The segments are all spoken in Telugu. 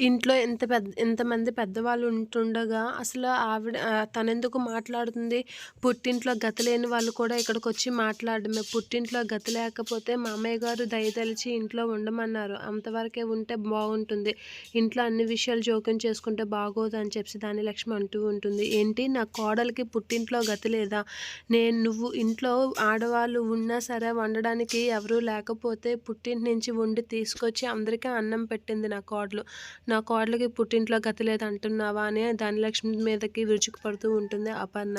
ఇంట్లో ఎంత పెద్ద ఎంతమంది పెద్దవాళ్ళు ఉంటుండగా అసలు ఆవిడ తనెందుకు మాట్లాడుతుంది? పుట్టింట్లో గతి లేని వాళ్ళు కూడా ఇక్కడికి వచ్చి మాట్లాడమే పుట్టింట్లో గతి లేకపోతే మామయ్య గారు దయతలిచి ఇంట్లో ఉండమన్నారు. అంతవరకే ఉంటే బాగుంటుంది. ఇంట్లో అన్ని విషయాలు జోక్యం చేసుకుంటే బాగోదు అని చెప్పి దాని లక్ష్మి అంటూ ఉంటుంది. ఏంటి? నా కోడలికి పుట్టింట్లో గతి లేదా? నేను నువ్వు ఇంట్లో ఆడవాళ్ళు ఉన్నా సరే వండడానికి ఎవరూ లేకపోతే పుట్టింటి నుంచి వండి తీసుకొచ్చి అందరికీ అన్నం పెట్టింది నా కోడలు. నా కోడలికి పుట్టింట్లో గతి లేదు అంటున్నావా అని ధనలక్ష్మి మీదకి విరుచుకుపడుతూ ఉంటుంది అపర్ణ.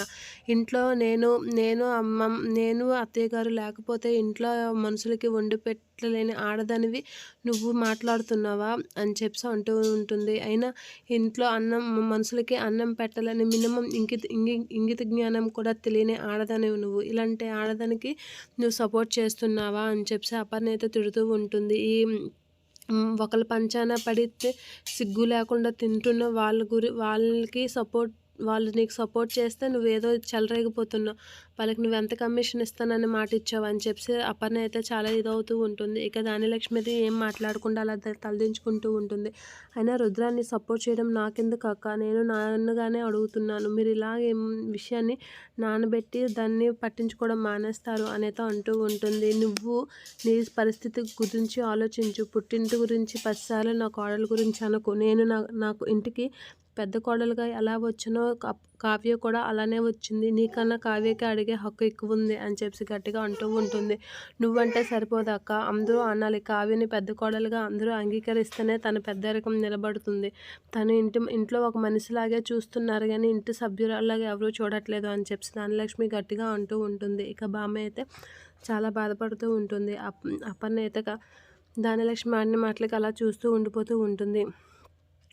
ఇంట్లో నేను నేను అమ్మ నేను అత్తయ్య గారు లేకపోతే ఇంట్లో మనుషులకి వండి పెట్టలేని ఆడదనివి నువ్వు మాట్లాడుతున్నావా అని చెప్పి అంటూ ఉంటుంది. అయినా ఇంట్లో అన్నం మనుషులకి అన్నం పెట్టాలని మినిమం ఇంగిత ఇంగిత జ్ఞానం కూడా తెలియని ఆడదనివి నువ్వు. ఇలాంటి ఆడదానికి నువ్వు సపోర్ట్ చేస్తున్నావా అని చెప్పి అపర్ణ అయితే తిడుతూ ఉంటుంది. ఈ ఒకళ్ళ పంచాన పడితే సిగ్గు లేకుండా తింటున్న వాళ్ళ గురి వాళ్ళకి సపోర్ట్ వాళ్ళు నీకు సపోర్ట్ చేస్తే నువ్వేదో చెలరేగిపోతున్నావు. వాళ్ళకి నువ్వు ఎంత కమిషన్ ఇస్తానని మాట ఇచ్చావు అని చెప్పి అపర్ణ అయితే చాలా ఇదవుతూ ఉంటుంది. ఇక దానిలక్ష్మిది ఏం మాట్లాడకుండా అలా తలదించుకుంటూ ఉంటుంది. అయినా రుద్రాన్ని సపోర్ట్ చేయడం నాకెందుకు అక్క? నేను నాన్నగానే అడుగుతున్నాను. మీరు ఇలా విషయాన్ని నానబెట్టి దాన్ని పట్టించుకోవడం మానేస్తారు అనేది అంటూ ఉంటుంది. నువ్వు నీ పరిస్థితి గురించి ఆలోచించు. పుట్టింటి గురించి పదిసార్లు నా కోడల గురించి అనుకో. నేను నాకు ఇంటికి పెద్ద కోడలుగా ఎలా వచ్చినో కావ్య కూడా అలానే వచ్చింది. నీకన్నా కావ్యకి అడిగే హక్కు ఎక్కువ ఉంది అని చెప్పి గట్టిగా అంటూ ఉంటుంది. నువ్వంటే సరిపోదక్క అందరూ అనాలి. కావ్యని పెద్ద కోడలుగా అందరూ అంగీకరిస్తేనే తన పెద్దరికం నిలబడుతుంది. తను ఇంటి ఇంట్లో ఒక మనిషిలాగే చూస్తున్నారు కానీ ఇంటి సభ్యురాలాగా ఎవరూ చూడట్లేదు అని చెప్పి ధనలక్ష్మి గట్టిగా అంటూ ఉంటుంది. ఇక బామ్మ అయితే చాలా బాధపడుతూ ఉంటుంది. అప్పన్న అయితే ధనలక్ష్మి ఆడిన మాటలకి అలా చూస్తూ ఉండిపోతూ ఉంటుంది.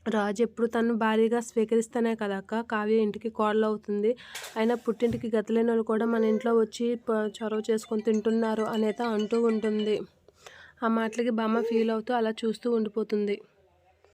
రాజు ఎప్పుడు తను భారీగా స్వీకరిస్తానే కదా అక్క? కావ్య ఇంటికి కోడలు అవుతుంది అయినా పుట్టింటికి గతలేని వాళ్ళు కూడా మన ఇంట్లో వచ్చి చొరవ చేసుకొని తింటున్నారు అనేత అంటూ ఉంటుంది. ఆ మాటలకి బామ్మ ఫీల్ అవుతూ అలా చూస్తూ ఉండిపోతుంది.